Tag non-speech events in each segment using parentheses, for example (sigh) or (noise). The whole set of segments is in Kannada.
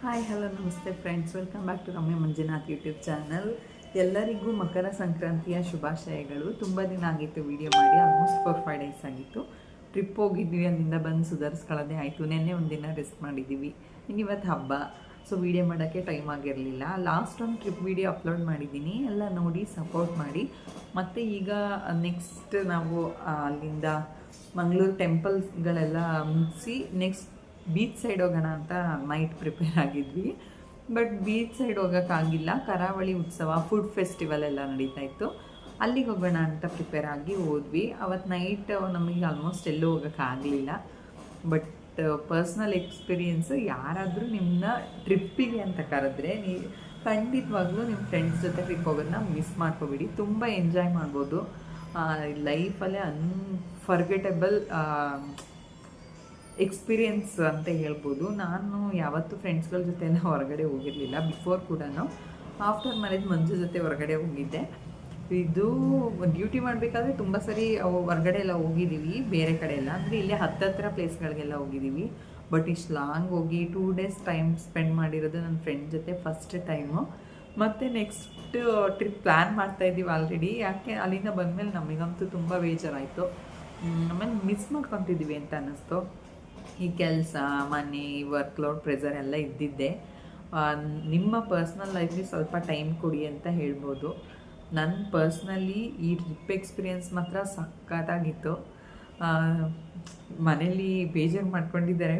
ಹಾಯ್ ಹಲೋ ನಮಸ್ತೆ friends welcome back to Ramya Manjunath YouTube channel ಎಲ್ಲರಿಗೂ ಮಕರ ಸಂಕ್ರಾಂತಿಯ ಶುಭಾಶಯಗಳು. ತುಂಬ ದಿನ ಆಗಿತ್ತು ವಿಡಿಯೋ ಮಾಡಿ ಆಲ್ಮೋಸ್ಟ್ ಫೋರ್ ಫೈವ್ ಡೇಸ್ ಆಗಿತ್ತು. ಟ್ರಿಪ್ ಹೋಗಿದ್ವಿ, ಅಲ್ಲಿಂದ ಬಂದು ಸುಧಾರಿಸ್ಕೊಳ್ಳೋದೇ ಆಯಿತು. ನಿನ್ನೆ ಒಂದಿನ ರೆಸ್ಟ್ ಮಾಡಿದ್ದೀವಿ ಇವತ್ತು ಹಬ್ಬ. ಸೊ ವಿಡಿಯೋ ಮಾಡೋಕ್ಕೆ ಟೈಮ್ ಆಗಿರಲಿಲ್ಲ. ಲಾಸ್ಟ್ ಒಂದು ಟ್ರಿಪ್ ವಿಡಿಯೋ ಅಪ್ಲೋಡ್ ಮಾಡಿದ್ದೀನಿ. ಎಲ್ಲ ನೋಡಿ ಸಪೋರ್ಟ್ ಮಾಡಿ. ಮತ್ತು ಈಗ ನೆಕ್ಸ್ಟ್ ನಾವು ಅಲ್ಲಿಂದ ಮಂಗಳೂರು ಟೆಂಪಲ್ಸ್ಗಳೆಲ್ಲ ಮುಗಿಸಿ ನೆಕ್ಸ್ಟ್ ಬೀಚ್ ಸೈಡ್ ಹೋಗೋಣ ಅಂತ ನೈಟ್ ಪ್ರಿಪೇರ್ ಆಗಿದ್ವಿ. ಬಟ್ ಬೀಚ್ ಸೈಡ್ ಹೋಗೋಕ್ಕಾಗಿಲ್ಲ. ಕರಾವಳಿ ಉತ್ಸವ ಫುಡ್ ಫೆಸ್ಟಿವಲ್ ಎಲ್ಲ ನಡೀತಾ ಇತ್ತು. ಅಲ್ಲಿಗೆ ಹೋಗೋಣ ಅಂತ ಪ್ರಿಪೇರ್ ಆಗಿ ಹೋದ್ವಿ. ಅವತ್ತು ನೈಟ್ ನಮಗೆ ಆಲ್ಮೋಸ್ಟ್ ಎಲ್ಲೂ ಹೋಗೋಕ್ಕಾಗಲಿಲ್ಲ ಬಟ್ ಪರ್ಸ್ನಲ್ ಎಕ್ಸ್ಪೀರಿಯೆನ್ಸ್ ಯಾರಾದರೂ ನಿಮ್ಮನ್ನ ಟ್ರಿಪ್ಪಿಗೆ ಅಂತ ಕರೆದ್ರೆ ನೀ ಖಂಡಿತವಾಗ್ಲೂ ನಿಮ್ಮ ಫ್ರೆಂಡ್ಸ್ ಜೊತೆ ಟ್ರಿಪ್ ಹೋಗೋದನ್ನ ಮಿಸ್ ಮಾಡ್ಕೋಬೇಡಿ. ತುಂಬ ಎಂಜಾಯ್ ಮಾಡ್ಬೋದು. ಲೈಫಲ್ಲೇ ಅನ್ಫರ್ಗೆಟಬಲ್ ಎಕ್ಸ್ಪೀರಿಯನ್ಸ್ ಅಂತ ಹೇಳ್ಬೋದು. ನಾನು ಯಾವತ್ತೂ ಫ್ರೆಂಡ್ಸ್ಗಳ ಜೊತೆ ಎಲ್ಲ ಹೊರಗಡೆ ಹೋಗಿರಲಿಲ್ಲ. ಬಿಫೋರ್ ಕೂಡ ಆಫ್ಟರ್ ಮ್ಯಾರೇಜ್ ಮಂಜು ಜೊತೆ ಹೊರಗಡೆ ಹೋಗಿದ್ದೆ. ಇದು ಡ್ಯೂಟಿ ಮಾಡಬೇಕಾದ್ರೆ ತುಂಬ ಸರಿ ಹೊರಗಡೆ ಎಲ್ಲ ಹೋಗಿದ್ದೀವಿ ಬೇರೆ ಕಡೆ ಎಲ್ಲ. ಅಂದರೆ ಇಲ್ಲೇ ಹತ್ತತ್ರ ಪ್ಲೇಸ್ಗಳಿಗೆಲ್ಲ ಹೋಗಿದ್ದೀವಿ ಬಟ್ ಇಷ್ಟು ಲಾಂಗ್ ಹೋಗಿ ಟೂ ಡೇಸ್ ಟೈಮ್ ಸ್ಪೆಂಡ್ ಮಾಡಿರೋದು ನನ್ನ ಫ್ರೆಂಡ್ ಜೊತೆ ಫಸ್ಟ್ ಟೈಮು ಮತ್ತು ನೆಕ್ಸ್ಟ್ ಟ್ರಿಪ್ ಪ್ಲ್ಯಾನ್ ಮಾಡ್ತಾ ಇದ್ದೀವಿ ಆಲ್ರೆಡಿ ಯಾಕೆ ಅಲ್ಲಿಂದ ಬಂದಮೇಲೆ ನಮಗಂತೂ ತುಂಬ ಬೇಜಾರಾಯಿತು. ಆಮೇಲೆ ಮಿಸ್ ಮಾಡ್ಕೊತಿದ್ದೀವಿ ಅಂತ ಅನ್ನಿಸ್ತು. ಈ ಕೆಲಸ ಮನೆ ವರ್ಕ್ ಲೋಡ್ ಪ್ರೆಸರ್ ಎಲ್ಲ ಇದ್ದಿದ್ದೆ. ನಿಮ್ಮ ಪರ್ಸ್ನಲ್ ಲೈಫ್ಗೆ ಸ್ವಲ್ಪ ಟೈಮ್ ಕೊಡಿ ಅಂತ ಹೇಳ್ಬೋದು. ನನ್ನ ಪರ್ಸ್ನಲಿ ಈ ಟ್ರಿಪ್ ಎಕ್ಸ್ಪೀರಿಯನ್ಸ್ ಮಾತ್ರ ಸಖತ್ತಾಗಿತ್ತು. ಮನೇಲಿ ಬೇಜಾರು ಮಾಡ್ಕೊಂಡಿದ್ದಾರೆ.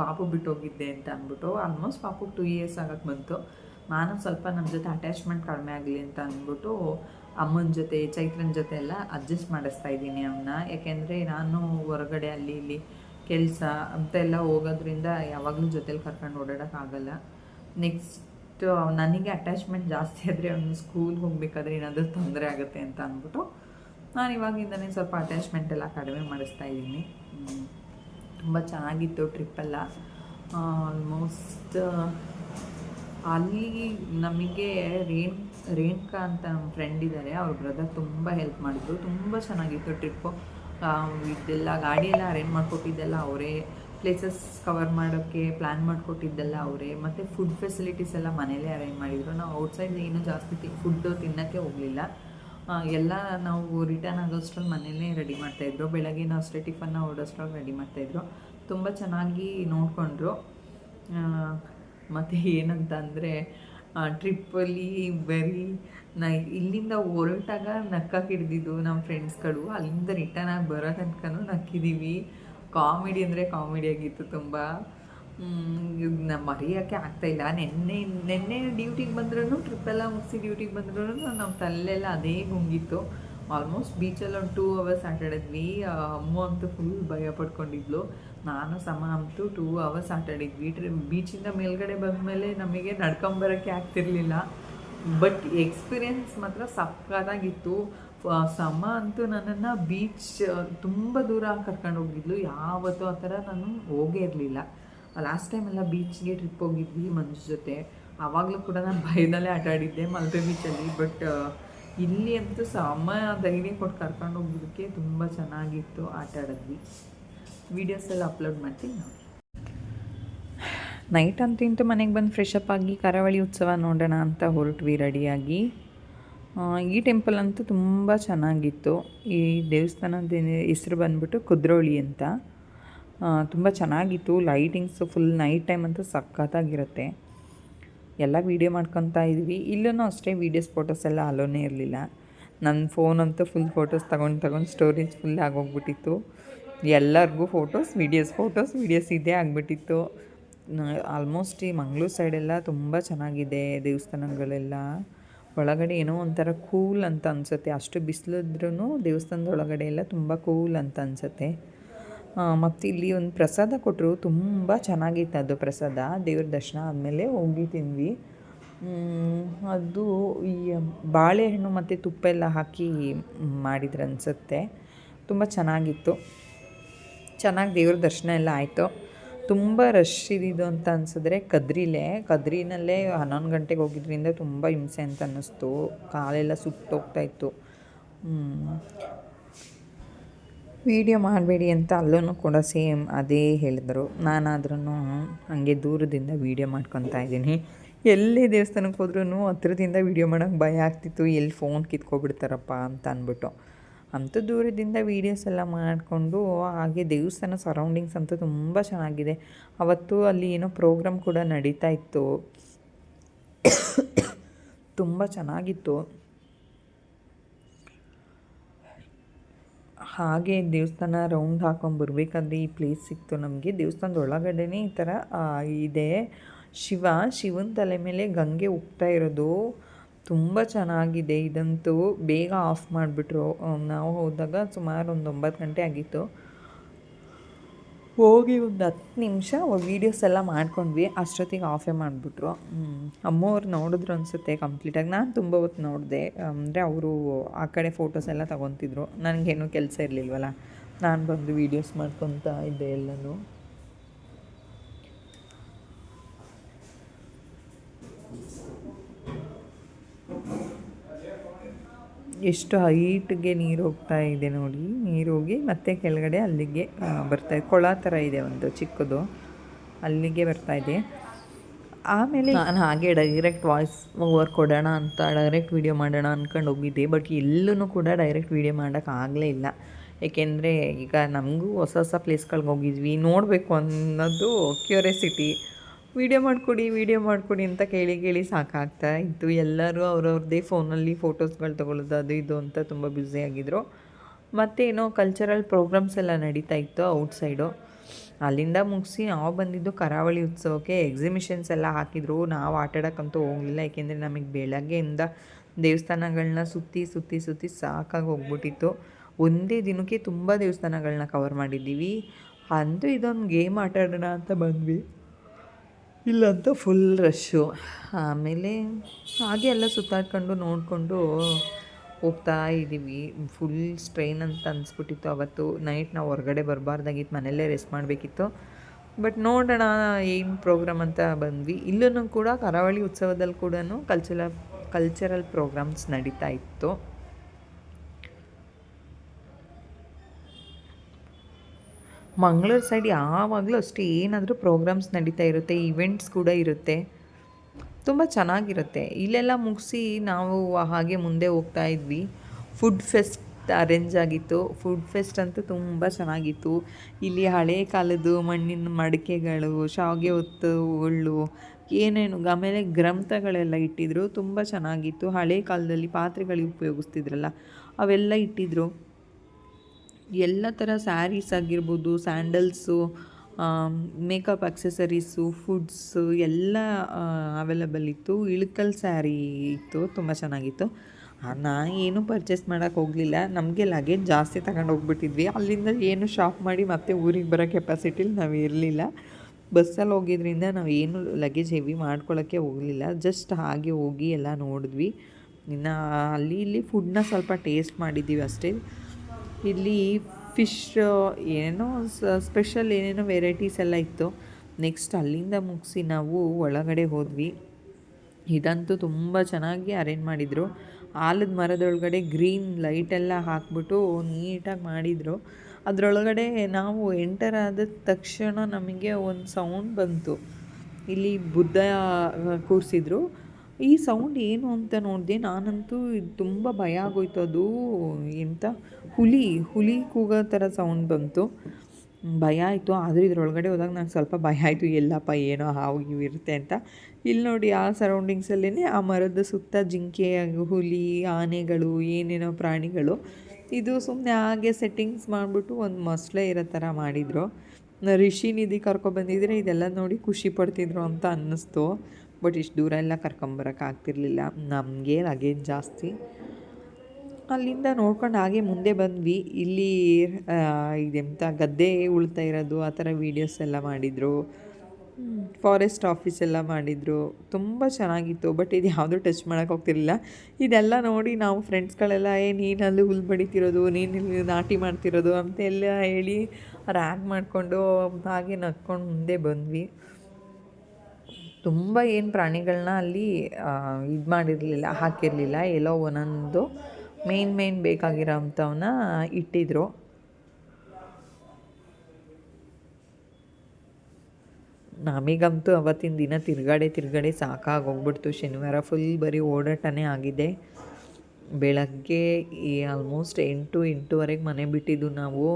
ಪಾಪು ಬಿಟ್ಟು ಹೋಗಿದ್ದೆ ಅಂತ ಅಂದ್ಬಿಟ್ಟು ಆಲ್ಮೋಸ್ಟ್ ಪಾಪು ಟೂ ಇಯರ್ಸ್ ಆಗಕ್ಕೆ ಬಂತು. ನಾನು ಸ್ವಲ್ಪ ನಮ್ಮ ಜೊತೆ ಅಟ್ಯಾಚ್ಮೆಂಟ್ ಕಡಿಮೆ ಆಗಲಿ ಅಂತ ಅಂದ್ಬಿಟ್ಟು ಅಮ್ಮನ ಜೊತೆ, ಚೈತ್ರನ ಜೊತೆ ಎಲ್ಲ ಅಡ್ಜಸ್ಟ್ ಮಾಡಿಸ್ತಾ ಇದ್ದೀನಿ ಅವನ್ನ ಯಾಕೆಂದರೆ ನಾನು ಹೊರಗಡೆ ಅಲ್ಲಿ ಇಲ್ಲಿ ಕೆಲಸ ಅಂತೆಲ್ಲ ಹೋಗೋದ್ರಿಂದ ಯಾವಾಗಲೂ ಜೊತೇಲಿ ಕರ್ಕೊಂಡು ಓಡಾಡೋಕ್ಕಾಗಲ್ಲ ನೆಕ್ಸ್ಟ್ ನನಗೆ ಅಟ್ಯಾಚ್ಮೆಂಟ್ ಜಾಸ್ತಿ ಆದರೆ ಅವನು ಸ್ಕೂಲ್ಗೆ ಹೋಗ್ಬೇಕಾದ್ರೆ ಏನಾದರೂ ತೊಂದರೆ ಆಗುತ್ತೆ ಅಂತ ಅಂದ್ಬಿಟ್ಟು ನಾನು ಇವಾಗಿಂದನೇ ಸ್ವಲ್ಪ ಅಟ್ಯಾಚ್ಮೆಂಟ್ ಎಲ್ಲ ಕಡಿಮೆ ಮಾಡಿಸ್ತಾ ಇದ್ದೀನಿ. ತುಂಬ ಚೆನ್ನಾಗಿತ್ತು ಟ್ರಿಪ್ಪೆಲ್ಲ ಆಲ್ಮೋಸ್ಟ್ ಅಲ್ಲಿ ನಮಗೆ ರೇಣ್, ರೇಣುಕಾ ಅಂತ ನಮ್ಮ ಫ್ರೆಂಡ್ ಇದ್ದಾರೆ ಅವ್ರ ಬ್ರದರ್ ತುಂಬ ಹೆಲ್ಪ್ ಮಾಡಿದ್ರು. ತುಂಬ ಚೆನ್ನಾಗಿತ್ತು ಟ್ರಿಪ್ಪು ಇದೆಲ್ಲ ಗಾಡಿ ಎಲ್ಲ ಅರೇಂಜ್ ಮಾಡಿಕೊಟ್ಟಿದ್ದೆಲ್ಲ ಅವರೇ. ಪ್ಲೇಸಸ್ ಕವರ್ ಮಾಡೋಕ್ಕೆ ಪ್ಲ್ಯಾನ್ ಮಾಡಿಕೊಟ್ಟಿದ್ದೆಲ್ಲ ಅವರೇ. ಮತ್ತು ಫುಡ್ ಫೆಸಿಲಿಟೀಸ್ ಎಲ್ಲ ಮನೇಲೇ ಅರೇಂಜ್ ಮಾಡಿದರು. ನಾವು ಔಟ್ಸೈಡ್ ಏನೂ ಜಾಸ್ತಿ ಫುಡ್ಡು ತಿನ್ನೋಕ್ಕೆ ಹೋಗಲಿಲ್ಲ. ಎಲ್ಲ ನಾವು ರಿಟರ್ನ್ ಆಗೋಷ್ಟ್ರಲ್ಲಿ ಮನೇಲೇ ರೆಡಿ ಮಾಡ್ತಾಯಿದ್ರು ಬೆಳಗ್ಗೆ ನಾವು ಅಷ್ಟೇ ಟಿಫನ್ನ ಹೊಡೋಷ್ಟ್ರಲ್ಲಿ ರೆಡಿ ಮಾಡ್ತಾಯಿದ್ರು ತುಂಬ ಚೆನ್ನಾಗಿ ನೋಡಿಕೊಂಡ್ರು. ಮತ್ತು ಏನಂತ ಅಂದರೆ ಟ್ರಿಪ್ಪಲ್ಲಿ ಬರೀ ನಾ ಇಲ್ಲಿಂದ ಹೊರಟಾಗ ನಕ್ಕಕ್ಕೆ ಹಿಡ್ದಿದ್ದು ನಮ್ಮ ಫ್ರೆಂಡ್ಸ್ಗಳು ಅಲ್ಲಿಂದ ರಿಟರ್ನ್ ಆಗಿ ಬರೋ ತನಕನೂ ನಕ್ಕಿದ್ದೀವಿ ಕಾಮಿಡಿ ಅಂದರೆ ಕಾಮಿಡಿ ಆಗಿತ್ತು ತುಂಬ. ನಮ್ಮ ಮರೆಯೋಕ್ಕೆ ಆಗ್ತಾಯಿಲ್ಲ ನೆನ್ನೆ ನೆನ್ನೆ ಡ್ಯೂಟಿಗೆ ಬಂದ್ರೂ ಟ್ರಿಪ್ಪೆಲ್ಲ ಮುಗಿಸಿ ಡ್ಯೂಟಿಗೆ ಬಂದ್ರೂ ನಮ್ಮ ತಲೆಲ್ಲ ಅದೇ ಗುಂಗಿತ್ತು ಆಲ್ಮೋಸ್ಟ್ ಬೀಚಲ್ಲಿ ಒಂದು ಟೂ ಅವರ್ಸ್ ಆಟಾಡಿದ್ವಿ. ಅಮ್ಮ ಅಂತೂ ಫುಲ್ ಭಯ ಪಡ್ಕೊಂಡಿದ್ಲು. ನಾನು ಸಮ ಅಂತೂ ಟೂ ಅವರ್ಸ್ ಆಟಾಡಿದ್ವಿ. ಟ್ರಿ ಬೀಚಿಂದ ಮೇಲ್ಗಡೆ ಬಂದಮೇಲೆ ನಮಗೆ ನಡ್ಕೊಂಬರೋಕ್ಕೆ ಆಗ್ತಿರ್ಲಿಲ್ಲ. ಬಟ್ ಎಕ್ಸ್ಪೀರಿಯನ್ಸ್ ಮಾತ್ರ ಸಕ್ಕತ್ತಾಗಿತ್ತು ಸಮ ಅಂತೂ ನನ್ನನ್ನು ಬೀಚ್ ತುಂಬ ದೂರ ಕರ್ಕೊಂಡು ಹೋಗಿದ್ಲು. ಯಾವತ್ತೂ ಆ ಥರ ನಾನು ಹೋಗೇ ಇರಲಿಲ್ಲ. ಲಾಸ್ಟ್ ಟೈಮ್ ಎಲ್ಲ ಬೀಚ್ಗೆ ಟ್ರಿಪ್ ಹೋಗಿದ್ವಿ ಮಂಜು ಜೊತೆ. ಆವಾಗಲೂ ಕೂಡ ನಾನು ಭಯದಲ್ಲೇ ಆಟಾಡಿದ್ದೆ ಮಲ್ಪೆ ಬೀಚಲ್ಲಿ ಬಟ್ ಇಲ್ಲಿ ಅಂತೂ ಸಮ ಧೈರ್ಯ ಕೊಟ್ಟು ಕರ್ಕೊಂಡು ಹೋಗೋದಕ್ಕೆ ತುಂಬ ಚೆನ್ನಾಗಿತ್ತು ಆಟ ಆಡಿದ್ವಿ. ವೀಡಿಯೋಸ್ ಎಲ್ಲ ಅಪ್ಲೋಡ್ ಮಾಡ್ತೀನಿ ನೋಡಿ. ನೈಟ್ ಅಂತೂ ಮನೆಗೆ ಬಂದು ಫ್ರೆಶ್ ಅಪ್ ಆಗಿ ಕರಾವಳಿ ಉತ್ಸವ ನೋಡೋಣ ಅಂತ ಹೊರಟ್ವಿ ರೆಡಿಯಾಗಿ ಈ ಟೆಂಪಲ್ ಅಂತೂ ತುಂಬ ಚೆನ್ನಾಗಿತ್ತು. ಈ ದೇವಸ್ಥಾನದ ಹೆಸರು ಬಂದ್ಬಿಟ್ಟು ಕುದ್ರೋಳಿ ಅಂತ. ತುಂಬ ಚೆನ್ನಾಗಿತ್ತು. ಲೈಟಿಂಗ್ಸು ಫುಲ್ ನೈಟ್ ಟೈಮ್ ಅಂತೂ ಸಖತ್ತಾಗಿರುತ್ತೆ. ಎಲ್ಲ ವೀಡಿಯೋ ಮಾಡ್ಕೊತಾ ಇದ್ವಿ. ಇಲ್ಲೂ ಅಷ್ಟೇ ವೀಡಿಯೋಸ್ ಫೋಟೋಸ್ ಎಲ್ಲ ಅಲೋನೇ ಇರಲಿಲ್ಲ. ನನ್ನ ಫೋನ್ ಅಂತೂ ಫುಲ್ ಫೋಟೋಸ್ ತಗೊಂಡು ತಗೊಂಡು ಸ್ಟೋರೇಜ್ ಫುಲ್ ಆಗೋಗ್ಬಿಟ್ಟಿತ್ತು. ಎಲ್ಲರಿಗೂ ಫೋಟೋಸ್ ವೀಡಿಯೋಸ್ ಫೋಟೋಸ್ ವೀಡಿಯೋಸ್ ಇದೇ ಆಗಿಬಿಟ್ಟಿತ್ತು. ಆಲ್ಮೋಸ್ಟ್ ಈ ಮಂಗಳೂರು ಸೈಡೆಲ್ಲ ತುಂಬ ಚೆನ್ನಾಗಿದೆ ದೇವಸ್ಥಾನಗಳೆಲ್ಲ. ಒಳಗಡೆ ಏನೋ ಒಂಥರ ಕೂಲ್ ಅಂತ ಅನಿಸುತ್ತೆ. ಅಷ್ಟು ಬಿಸಿಲಿದ್ರೂ ದೇವಸ್ಥಾನದ ಒಳಗಡೆ ಎಲ್ಲ ತುಂಬ ಕೂಲ್ ಅಂತ ಅನಿಸುತ್ತೆ. ಮತ್ತು ಇಲ್ಲಿ ಒಂದು ಪ್ರಸಾದ ಕೊಟ್ಟರು ತುಂಬ ಚೆನ್ನಾಗಿತ್ತು ಅದು ಪ್ರಸಾದ. ದೇವ್ರ ದರ್ಶನ ಆದಮೇಲೆ ಹೋಗಿ ತಿಂದ್ವಿ. ಅದು ಈ ಬಾಳೆಹಣ್ಣು ಮತ್ತು ತುಪ್ಪ ಎಲ್ಲ ಹಾಕಿ ಮಾಡಿದ್ರು ಅನಿಸುತ್ತೆ. ತುಂಬ ಚೆನ್ನಾಗಿತ್ತು. ಚೆನ್ನಾಗಿ ದೇವ್ರ ದರ್ಶನ ಎಲ್ಲ ಆಯಿತು. ತುಂಬ ರಶ್ ಇದ್ದಿದ್ದು ಅಂತ ಅನ್ಸಿದ್ರೆ ಕದ್ರಿಲೇ, ಕದ್ರಿನಲ್ಲೇ ಹನ್ನೊಂದು ಗಂಟೆಗೆ ಹೋಗಿದ್ರಿಂದ ತುಂಬ ಹಿಂಸೆ ಅಂತ ಅನ್ನಿಸ್ತು. ಕಾಲೆಲ್ಲ ಹ್ಮ್. ವೀಡಿಯೋ ಮಾಡಬೇಡಿ ಅಂತ ಅಲ್ಲೂ ಕೂಡ ಸೇಮ್ ಅದೇ ಹೇಳಿದರು. ನಾನಾದ್ರೂ ಹಾಗೆ ದೂರದಿಂದ ವೀಡಿಯೋ ಮಾಡ್ಕೊತಾ ಇದ್ದೀನಿ. ಎಲ್ಲೇ ದೇವಸ್ಥಾನಕ್ಕೆ ಹೋದ್ರೂ ಹತ್ರದಿಂದ ವೀಡಿಯೋ ಮಾಡೋಕ್ಕೆ ಭಯ ಆಗ್ತಿತ್ತು. ಎಲ್ಲಿ ಫೋನ್ ಕಿತ್ಕೊಬಿಡ್ತಾರಪ್ಪ ಅಂತ ಅಂದ್ಬಿಟ್ಟು. ಅಂತೂ ದೂರದಿಂದ ವೀಡಿಯೋಸ್ ಎಲ್ಲ ಮಾಡಿಕೊಂಡು ಹಾಗೆ ದೇವಸ್ಥಾನ ಸರೌಂಡಿಂಗ್ಸ್ ಅಂತೂ ತುಂಬ ಚೆನ್ನಾಗಿದೆ. ಅವತ್ತು ಅಲ್ಲಿ ಏನೋ ಪ್ರೋಗ್ರಾಮ್ ಕೂಡ ನಡೀತಾ ಇತ್ತು. (coughs) ತುಂಬ ಚೆನ್ನಾಗಿತ್ತು. ಹಾಗೆ ದೇವಸ್ಥಾನ ರೌಂಡ್ ಹಾಕೊಂಬರ್ಬೇಕಾದ್ರೆ ಈ ಪ್ಲೇಸ್ ಸಿಕ್ತು ನಮಗೆ. ದೇವಸ್ಥಾನದ ಒಳಗಡೆನೇ ಈ ಥರ ಇದೆ. ಶಿವ, ಶಿವನ ತಲೆ ಮೇಲೆ ಗಂಗೆ ಉಗ್ತಾ ಇರೋದು ತುಂಬ ಚೆನ್ನಾಗಿದೆ ಇದಂತೂ. ಬೇಗ ಆಫ್ ಮಾಡಿಬಿಟ್ರು. ನಾವು ಹೋದಾಗ ಸುಮಾರು ಒಂದು ಒಂಬತ್ತು ಗಂಟೆ ಆಗಿತ್ತು. ಹೋಗಿ ಒಂದು ಹತ್ತು ನಿಮಿಷ ವೀಡಿಯೋಸ್ ಎಲ್ಲ ಮಾಡ್ಕೊಂಡ್ವಿ. ಅಷ್ಟೊತ್ತಿಗೆ ಆಫೇ ಮಾಡಿಬಿಟ್ರು. ಅಮ್ಮವ್ರು ನೋಡಿದ್ರು ಅನಿಸುತ್ತೆ ಕಂಪ್ಲೀಟಾಗಿ ನಾನು ತುಂಬ ಹೊತ್ತು ನೋಡಿದೆ. ಅಂದರೆ ಅವರು ಆ ಕಡೆ ಫೋಟೋಸ್ ಎಲ್ಲ ತೊಗೊತಿದ್ರು. ನನಗೇನು ಕೆಲಸ ಇರಲಿಲ್ವಲ್ಲ. ನಾನು ಬಂದು ವೀಡಿಯೋಸ್ ಮಾಡ್ಕೊತಾ ಇದ್ದೆ ಎಲ್ಲನೂ. ಎಷ್ಟು ಹೈಟ್ಗೆ ನೀರು ಹೋಗ್ತಾ ಇದೆ ನೋಡಿ. ನೀರು ಹೋಗಿ ಮತ್ತೆ ಕೆಳಗಡೆ ಅಲ್ಲಿಗೆ ಬರ್ತಾ ಇದೆ ಕೊಳ ಥರ ಇದೆ ಒಂದು ಚಿಕ್ಕದು. ಅಲ್ಲಿಗೆ ಬರ್ತಾ ಇದೆ. ಆಮೇಲೆ ನಾನು ಹಾಗೆ ಡೈರೆಕ್ಟ್ ವಾಯ್ಸ್ ಓವರ್ ಕೊಡೋಣ ಅಂತ ಡೈರೆಕ್ಟ್ ವೀಡಿಯೋ ಮಾಡೋಣ ಅಂದ್ಕೊಂಡು ಹೋಗಿದ್ದೆ. ಬಟ್ ಎಲ್ಲೂ ಕೂಡ ಡೈರೆಕ್ಟ್ ವೀಡಿಯೋ ಮಾಡೋಕ್ಕಾಗಲೇ ಇಲ್ಲ. ಏಕೆಂದರೆ ಈಗ ನಮಗೂ ಹೊಸ ಹೊಸ ಪ್ಲೇಸ್ಗಳಿಗೆ ಹೋಗಿದ್ವಿ. ನೋಡಬೇಕು ಅನ್ನೋದು ಕ್ಯೂರಿಯಾಸಿಟಿ ವೀಡಿಯೋ ಮಾಡಿಕೊಡಿ ವೀಡಿಯೋ ಮಾಡಿಕೊಡಿ ಅಂತ ಕೇಳಿ ಕೇಳಿ ಸಾಕಾಗ್ತಾ ಇತ್ತು. ಎಲ್ಲರೂ ಅವ್ರವ್ರದ್ದೇ ಫೋನಲ್ಲಿ ಫೋಟೋಸ್ಗಳು ತೊಗೊಳ್ಳೋದು, ಅದು ಇದು ಅಂತ ತುಂಬ ಬ್ಯುಸಿಯಾಗಿದ್ದರು ಮತ್ತೇನೋ ಕಲ್ಚರಲ್ ಪ್ರೋಗ್ರಾಮ್ಸ್ ಎಲ್ಲ ನಡೀತಾ ಇತ್ತು ಔಟ್ಸೈಡು. ಅಲ್ಲಿಂದ ಮುಗಿಸಿ ನಾವು ಬಂದಿದ್ದು ಕರಾವಳಿ ಉತ್ಸವಕ್ಕೆ. ಎಕ್ಸಿಬಿಷನ್ಸ್ ಎಲ್ಲ ಹಾಕಿದ್ರು. ನಾವು ಆಟಾಡೋಕ್ಕಂತೂ ಹೋಗಲಿಲ್ಲ, ಏಕೆಂದರೆ ನಮಗೆ ಬೆಳಗ್ಗೆಯಿಂದ ದೇವಸ್ಥಾನಗಳನ್ನ ಸುತ್ತಿ ಸುತ್ತಿ ಸುತ್ತಿ ಸಾಕಾಗಿ ಹೋಗ್ಬಿಟ್ಟಿತ್ತು. ಒಂದೇ ದಿನಕ್ಕೆ ತುಂಬ ದೇವಸ್ಥಾನಗಳನ್ನ ಕವರ್ ಮಾಡಿದ್ದೀವಿ. ಅಂತೂ ಇದೊಂದು ಗೇಮ್ ಆಟಾಡೋಣ ಅಂತ ಬಂದ್ವಿ. ಇಲ್ಲಂತೂ ಫುಲ್ ರಶ್ಶು ಆಮೇಲೆ ಹಾಗೆ ಎಲ್ಲ ಸುತ್ತಾಡ್ಕೊಂಡು ನೋಡಿಕೊಂಡು ಹೋಗ್ತಾ ಇದ್ದೀವಿ. ಫುಲ್ ಸ್ಟ್ರೈನ್ ಅಂತ ಅನಿಸ್ಬಿಟ್ಟಿತ್ತು. ಅವತ್ತು ನೈಟ್ ನಾವು ಹೊರಗಡೆ ಬರಬಾರ್ದಾಗಿತ್ತು. ಮನೆಯಲ್ಲೇ ರೆಸ್ಟ್ ಮಾಡಬೇಕಿತ್ತು. ಬಟ್ ನೋಡೋಣ ಏನು ಪ್ರೋಗ್ರಾಮ್ ಅಂತ ಬಂದ್ವಿ. ಇಲ್ಲೂ ಕೂಡ ಕರಾವಳಿ ಉತ್ಸವದಲ್ಲಿ ಕೂಡ ಕಲ್ಚರಲ್ ಕಲ್ಚರಲ್ ಪ್ರೋಗ್ರಾಮ್ಸ್ ನಡೀತಾ ಇತ್ತು. ಮಂಗಳೂರು ಸೈಡ್ ಯಾವಾಗಲೂ ಅಷ್ಟೇ ಏನಾದರೂ ಪ್ರೋಗ್ರಾಮ್ಸ್ ನಡೀತಾ ಇರುತ್ತೆ ಈವೆಂಟ್ಸ್ ಕೂಡ ಇರುತ್ತೆ. ತುಂಬ ಚೆನ್ನಾಗಿರುತ್ತೆ. ಇಲ್ಲೆಲ್ಲ ಮುಗಿಸಿ ನಾವು ಹಾಗೆ ಮುಂದೆ ಹೋಗ್ತಾ ಇದ್ವಿ. ಫುಡ್ ಫೆಸ್ಟ್ ಅರೇಂಜ್ ಆಗಿತ್ತು. ಫುಡ್ ಫೆಸ್ಟ್ ಅಂತೂ ತುಂಬ ಚೆನ್ನಾಗಿತ್ತು. ಇಲ್ಲಿ ಹಳೆ ಕಾಲದ್ದು ಮಣ್ಣಿನ ಮಡಿಕೆಗಳು, ಶಾವಿಗೆ ಹೊತ್ತು ಒಳ್ಳು ಏನೇನು ಆಮೇಲೆ ಗ್ರಂಥಗಳೆಲ್ಲ ಇಟ್ಟಿದ್ರು. ತುಂಬ ಚೆನ್ನಾಗಿತ್ತು. ಹಳೆ ಕಾಲದಲ್ಲಿ ಪಾತ್ರೆಗಳಿಗೆ ಉಪಯೋಗಿಸ್ತಿದ್ರಲ್ಲ, ಅವೆಲ್ಲ ಇಟ್ಟಿದ್ರು. ಎಲ್ಲ ಥರ ಸ್ಯಾರೀಸ್ ಆಗಿರ್ಬೋದು ಸ್ಯಾಂಡಲ್ಸು ಮೇಕಪ್ ಅಕ್ಸೆಸರೀಸು ಫುಡ್ಸು ಎಲ್ಲ ಅವೈಲಬಲ್ ಇತ್ತು. ಇಳಕಲ್ ಸ್ಯಾರಿ ಇತ್ತು, ತುಂಬ ಚೆನ್ನಾಗಿತ್ತು. ನಾನು ಏನೂ ಪರ್ಚೇಸ್ ಮಾಡೋಕ್ಕೆ ಹೋಗಲಿಲ್ಲ. ನಮಗೆ ಲಗೇಜ್ ಜಾಸ್ತಿ ತಗೊಂಡು ಹೋಗ್ಬಿಟ್ಟಿದ್ವಿ. ಅಲ್ಲಿಂದ ಏನು ಶಾಪ್ ಮಾಡಿ ಮತ್ತೆ ಊರಿಗೆ ಬರೋ ಕೆಪಾಸಿಟಿಲಿ ನಾವು ಇರಲಿಲ್ಲ. ಬಸ್ಸಲ್ಲಿ ಹೋಗಿದ್ರಿಂದ ನಾವು ಏನು ಲಗೇಜ್ ಹೆವಿ ಮಾಡ್ಕೊಳ್ಳೋಕ್ಕೆ ಹೋಗಲಿಲ್ಲ. ಜಸ್ಟ್ ಹಾಗೆ ಹೋಗಿ ಎಲ್ಲ ನೋಡಿದ್ವಿ. ಇನ್ನು ಅಲ್ಲಿ ಇಲ್ಲಿ ಫುಡ್ನ ಸ್ವಲ್ಪ ಟೇಸ್ಟ್ ಮಾಡಿದ್ದೀವಿ ಅಷ್ಟೇ. ಇಲ್ಲಿ ಫಿಶ್, ಏನೋ ಸ್ಪೆಷಲ್ ಏನೇನೋ ವೆರೈಟೀಸ್ ಎಲ್ಲ ಇತ್ತು. ನೆಕ್ಸ್ಟ್ ಅಲ್ಲಿಂದ ಮುಗಿಸಿ ನಾವು ಒಳಗಡೆ ಹೋದ್ವಿ. ಇದಂತೂ ತುಂಬ ಚೆನ್ನಾಗಿ ಅರೇಂಜ್ ಮಾಡಿದರು. ಆಲದ ಮರದೊಳಗಡೆ ಗ್ರೀನ್ ಲೈಟೆಲ್ಲ ಹಾಕ್ಬಿಟ್ಟು ನೀಟಾಗಿ ಮಾಡಿದರು. ಅದರೊಳಗಡೆ ನಾವು ಎಂಟರ್ ಆದ ತಕ್ಷಣ ನಮಗೆ ಒಂದು ಸೌಂಡ್ ಬಂತು. ಇಲ್ಲಿ ಬುದ್ಧ ಕೂರಿಸಿದ್ರು. ಈ ಸೌಂಡ್ ಏನು ಅಂತ ನೋಡಿದೆ ನಾನಂತೂ ತುಂಬ ಭಯ ಆಗೋಯ್ತು. ಅದು ಎಂಥ ಹುಲಿ ಹುಲಿ ಕೂಗೋ ಥರ ಸೌಂಡ್ ಬಂತು. ಭಯ ಆಯಿತು. ಆದರೆ ಇದ್ರೊಳಗಡೆ ಹೋದಾಗ ನಂಗೆ ಸ್ವಲ್ಪ ಭಯ ಆಯಿತು. ಎಲ್ಲಪ್ಪ, ಏನೋ ಹಾವು ಇರುತ್ತೆ ಅಂತ. ಇಲ್ಲಿ ನೋಡಿ ಆ ಸರೌಂಡಿಂಗ್ಸಲ್ಲೇ ಆ ಮರದ ಸುತ್ತ ಜಿಂಕೆ, ಹುಲಿ, ಆನೆಗಳು, ಏನೇನೋ ಪ್ರಾಣಿಗಳು. ಇದು ಸುಮ್ಮನೆ ಹಾಗೆ ಸೆಟ್ಟಿಂಗ್ಸ್ ಮಾಡಿಬಿಟ್ಟು ಒಂದು ಮೊಸಳೆ ಇರೋ ಥರ ಮಾಡಿದರು. ರಿಷಿ ನಿಧಿ ಕರ್ಕೊಬಂದಿದ್ರೆ ಇದೆಲ್ಲ ನೋಡಿ ಖುಷಿ ಪಡ್ತಿದ್ರು ಅಂತ ಅನ್ನಿಸ್ತು. ಬಟ್ ಇಷ್ಟು ದೂರ ಎಲ್ಲ ಕರ್ಕೊಂಬರೋಕ್ಕಾಗ್ತಿರ್ಲಿಲ್ಲ ನಮಗೆ ಲಗೇಜ್ ಜಾಸ್ತಿ. ಅಲ್ಲಿಂದ ನೋಡ್ಕೊಂಡು ಹಾಗೆ ಮುಂದೆ ಬಂದ್ವಿ. ಇಲ್ಲಿ ಇದೆಂಥ ಗದ್ದೆ ಉಳ್ತಾ ಇರೋದು, ಆ ಥರ ವೀಡಿಯೋಸ್ ಎಲ್ಲ ಮಾಡಿದರು. ಫಾರೆಸ್ಟ್ ಆಫೀಸ್ ಎಲ್ಲ ಮಾಡಿದರು. ತುಂಬ ಚೆನ್ನಾಗಿತ್ತು. ಬಟ್ ಇದು ಯಾವುದೂ ಟಚ್ ಮಾಡೋಕೆ ಹೋಗ್ತಿರಲಿಲ್ಲ. ಇದೆಲ್ಲ ನೋಡಿ ನಾವು ಫ್ರೆಂಡ್ಸ್ಗಳೆಲ್ಲ ಏ ನೀನಲ್ಲಿ ಹುಲ್ಲು ಬಡಿತಿರೋದು, ನೀನು ಇಲ್ಲಿ ನಾಟಿ ಮಾಡ್ತಿರೋದು ಅಂತೆಲ್ಲ ಹೇಳಿ ರ್ಯಾಗ್ ಮಾಡಿಕೊಂಡು ಹಾಗೆ ನಕ್ಕೊಂಡು ಮುಂದೆ ಬಂದ್ವಿ. ತುಂಬ ಏನು ಪ್ರಾಣಿಗಳನ್ನ ಅಲ್ಲಿ ಇದು ಮಾಡಿರಲಿಲ್ಲ, ಹಾಕಿರಲಿಲ್ಲ. ಎಲ್ಲೋ ಒಂದೊಂದು ಮೇಯ್ನ್ ಮೇಯ್ನ್ ಬೇಕಾಗಿರೋ ಅಂಥವನ್ನ ಇಟ್ಟಿದ್ರು. ನಮಗಂತೂ ಅವತ್ತಿನ ದಿನ ತಿರುಗಡೆ ತಿರುಗಾಡೆ ಸಾಕಾಗೋಗ್ಬಿಡ್ತು. ಶನಿವಾರ ಫುಲ್ ಬರೀ ಓಡಾಟನೇ ಆಗಿದೆ. ಬೆಳಗ್ಗೆ ಈ ಆಲ್ಮೋಸ್ಟ್ ಎಂಟು, ಎಂಟೂವರೆಗೆ ಮನೆ ಬಿಟ್ಟಿದ್ದು ನಾವು.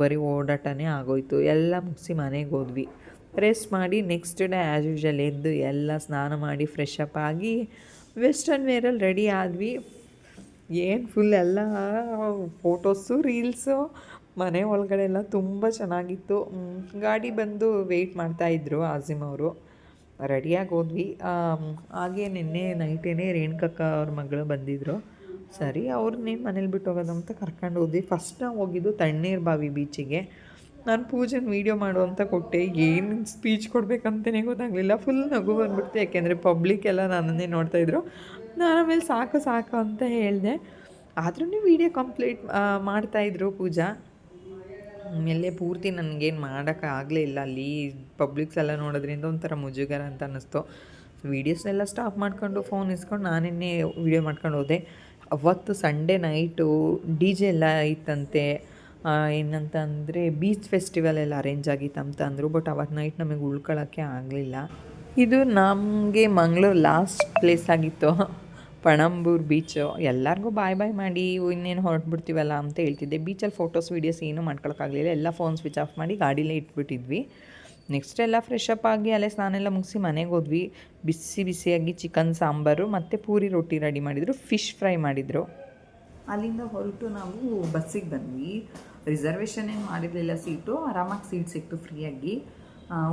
ಬರೀ ಓಡಾಟನೇ ಆಗೋಯ್ತು. ಎಲ್ಲ ಮುಗಿಸಿ ಮನೆಗೆ ಹೋದ್ವಿ. ರೆಸ್ಟ್ ಮಾಡಿ ನೆಕ್ಸ್ಟ್ ಡೇ ಆ್ಯಸ್ ಯೂಶಲ್ ಎದ್ದು ಎಲ್ಲ ಸ್ನಾನ ಮಾಡಿ ಫ್ರೆಶ್ ಅಪ್ ಆಗಿ ವೆಸ್ಟರ್ನ್ ವೇರಲ್ಲಿ ರೆಡಿ ಆದ್ವಿ. ಏನು ಫುಲ್ ಎಲ್ಲ ಫೋಟೋಸು ರೀಲ್ಸು ಮನೆ ಒಳಗಡೆ ಎಲ್ಲ ತುಂಬ ಚೆನ್ನಾಗಿತ್ತು. ಗಾಡಿ ಬಂದು ವೆಯ್ಟ್ ಮಾಡ್ತಾಯಿದ್ರು ಆಜಿಮ್ ಅವರು. ರೆಡಿಯಾಗಿ ಹೋದ್ವಿ. ಹಾಗೆ ನಿನ್ನೆ ನೈಟೇನೆ ರೇಣುಕಕ್ಕ ಅವ್ರ ಮಗಳು ಬಂದಿದ್ದರು ಸರಿ ಅವ್ರನ್ನೇನು ಮನೇಲಿ ಬಿಟ್ಟು ಹೋಗೋದು ಅಂತ ಕರ್ಕೊಂಡು ಹೋದ್ವಿ. ಫಸ್ಟ್ ನಾವು ಹೋಗಿದ್ದು ತಣ್ಣೀರು ಬಾವಿ ಬೀಚಿಗೆ ನಾನು ಪೂಜೆನ ವೀಡಿಯೋ ಮಾಡು ಅಂತ ಕೊಟ್ಟೆ. ಏನು ಸ್ಪೀಚ್ ಕೊಡಬೇಕಂತಲೇ ಗೊತ್ತಾಗಲಿಲ್ಲ. ಫುಲ್ ನಗು ಬಂದ್ಬಿಡ್ತು. ಯಾಕೆಂದರೆ ಪಬ್ಲಿಕ್ ಎಲ್ಲ ನನ್ನನ್ನೇ ನೋಡ್ತಾಯಿದ್ರು ನಾನು ಆಮೇಲೆ ಸಾಕು ಸಾಕು ಅಂತ ಹೇಳಿದೆ. ಆದ್ರೂ ವೀಡಿಯೋ ಕಂಪ್ಲೀಟ್ ಮಾಡ್ತಾಯಿದ್ರು ಪೂಜಾ. ಆಮೇಲೆ ಪೂರ್ತಿ ನನಗೇನು ಮಾಡೋಕ್ಕೆ ಆಗಲೇ ಇಲ್ಲ. ಅಲ್ಲಿ ಪಬ್ಲಿಕ್ಸ್ ಎಲ್ಲ ನೋಡೋದ್ರಿಂದ ಒಂಥರ ಮುಜುಗರ ಅಂತ ಅನ್ನಿಸ್ತು. ವೀಡಿಯೋಸ್ನೆಲ್ಲ ಸ್ಟಾಪ್ ಮಾಡ್ಕೊಂಡು ಫೋನ್ ಇಸ್ಕೊಂಡು ನಾನೇ ವೀಡಿಯೋ ಮಾಡ್ಕೊಂಡು ಹೋದೆ. ಅವತ್ತು ಸಂಡೇ ನೈಟು ಡಿ ಜೆ ಎಲ್ಲ ಇತ್ತಂತೆ. ಏನಂತ ಅಂದರೆ ಬೀಚ್ ಫೆಸ್ಟಿವಲ್ ಎಲ್ಲ ಅರೇಂಜ್ ಆಗಿತ್ತು ಅಂತ ಅಂದರು ಬಟ್ ಅವತ್ತು ನೈಟ್ ನಮಗೆ ಉಳ್ಕೊಳ್ಳೋಕ್ಕೆ ಆಗಲಿಲ್ಲ. ಇದು ನಮಗೆ ಮಂಗಳೂರು ಲಾಸ್ಟ್ ಪ್ಲೇಸ್ ಆಗಿತ್ತು. ಪಣಂಬೂರ್ ಬೀಚು ಎಲ್ಲರಿಗೂ ಬಾಯ್ ಬಾಯ್ ಮಾಡಿ ಇನ್ನೇನು ಹೊರಟ್ಬಿಡ್ತೀವಲ್ಲ ಅಂತ ಹೇಳ್ತಿದ್ದೆ. ಬೀಚಲ್ಲಿ ಫೋಟೋಸ್ ವೀಡಿಯೋಸ್ ಏನೂ ಮಾಡ್ಕೊಳಕ್ಕಾಗಲಿಲ್ಲ ಎಲ್ಲ ಫೋನ್ ಸ್ವಿಚ್ ಆಫ್ ಮಾಡಿ ಗಾಡೀಲೇ ಇಟ್ಬಿಟ್ಟಿದ್ವಿ. ನೆಕ್ಸ್ಟ್ ಎಲ್ಲ ಫ್ರೆಶ್ ಆಗಿ ಅಲ್ಲೇ ಸ್ನಾನ ಎಲ್ಲ ಮುಗಿಸಿ ಮನೆಗೆ ಹೋದ್ವಿ. ಬಿಸಿ ಬಿಸಿಯಾಗಿ ಚಿಕನ್ ಸಾಂಬಾರು ಮತ್ತು ಪೂರಿ ರೊಟ್ಟಿ ರೆಡಿ ಮಾಡಿದರು. ಫಿಶ್ ಫ್ರೈ ಮಾಡಿದರು. ಅಲ್ಲಿಂದ ಹೊರಟು ನಾವು ಬಸ್ಸಿಗೆ ಬಂದ್ವಿ. ರಿಸರ್ವೇಷನ್ ಏನು ಮಾಡಿರಲಿಲ್ಲ ಸೀಟು. ಆರಾಮಾಗಿ ಸೀಟ್ ಸಿಕ್ತು ಫ್ರೀಯಾಗಿ.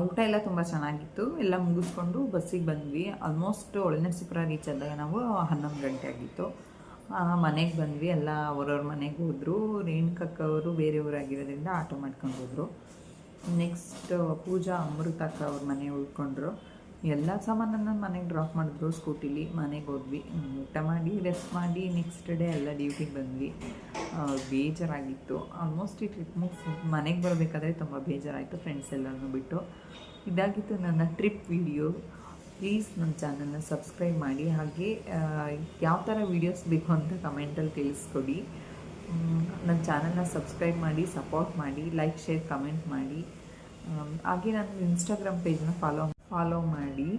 ಊಟ ಎಲ್ಲ ತುಂಬ ಚೆನ್ನಾಗಿತ್ತು. ಎಲ್ಲ ಮುಗಿಸ್ಕೊಂಡು ಬಸ್ಸಿಗೆ ಬಂದ್ವಿ. ಆಲ್ಮೋಸ್ಟ್ ಒಳನರಸೀಪುರ ರೀಚ್ ಆದಾಗ ನಾವು ಹನ್ನೊಂದು ಗಂಟೆ ಆಗಿತ್ತು. ಮನೆಗೆ ಬಂದ್ವಿ. ಎಲ್ಲ ಅವ್ರವ್ರ ಮನೆಗೆ ಹೋದರು. ರೇಣುಕಕ್ಕ ಅವರು ಬೇರೆ ಊರಾಗಿರೋದ್ರಿಂದ ಆಟೋ ಮಾಡ್ಕೊಂಡು ಹೋದರು. ನೆಕ್ಸ್ಟ್ ಪೂಜಾ ಅಮೃತಕ್ಕ ಅವ್ರ ಮನೆ ಉಳ್ಕೊಂಡ್ರು. ಎಲ್ಲ ಸಾಮಾನನ್ನು ಮನೆಗೆ ಡ್ರಾಪ್ ಮಾಡಿದ್ರು ಸ್ಕೂಟಿಲಿ ಮನೆಗೆ ಹೋದ್ವಿ. ಊಟ ಮಾಡಿ ರೆಸ್ಟ್ ಮಾಡಿ ನೆಕ್ಸ್ಟ್ ಡೇ ಎಲ್ಲ ಡ್ಯೂಟಿಗೆ ಬಂದ್ವಿ. ಬೇಜಾರಾಗಿತ್ತು. ಆಲ್ಮೋಸ್ಟ್ ಈ ಟ್ರಿಪ್ ಮುಗಿಸಿ, ಮನೆಗೆ ಬರಬೇಕಾದ್ರೆ ತುಂಬ ಬೇಜಾರಾಯಿತು ಫ್ರೆಂಡ್ಸ್ ಎಲ್ಲರನ್ನೂ ಬಿಟ್ಟು. ಇದಾಗಿತ್ತು ನನ್ನ ಟ್ರಿಪ್ ವಿಡಿಯೋ ಪ್ಲೀಸ್ ನನ್ನ ಚಾನಲ್ನ ಸಬ್ಸ್ಕ್ರೈಬ್ ಮಾಡಿ. ಹಾಗೆ ಯಾವ ಥರ ವೀಡಿಯೋಸ್ ಬೇಕು ಅಂತ ಕಮೆಂಟಲ್ಲಿ ತಿಳಿಸ್ಕೊಡಿ. ನನ್ನ ಚಾನಲ್ನ ಸಬ್ಸ್ಕ್ರೈಬ್ ಮಾಡಿ ಸಪೋರ್ಟ್ ಮಾಡಿ ಲೈಕ್ ಶೇರ್ ಕಮೆಂಟ್ ಮಾಡಿ. ಹಾಗೆ ನನ್ನ ಇನ್ಸ್ಟಾಗ್ರಾಮ್ ಪೇಜ್ನ ಫಾಲೋ ಫಾಲೋ ಮಾಡಿ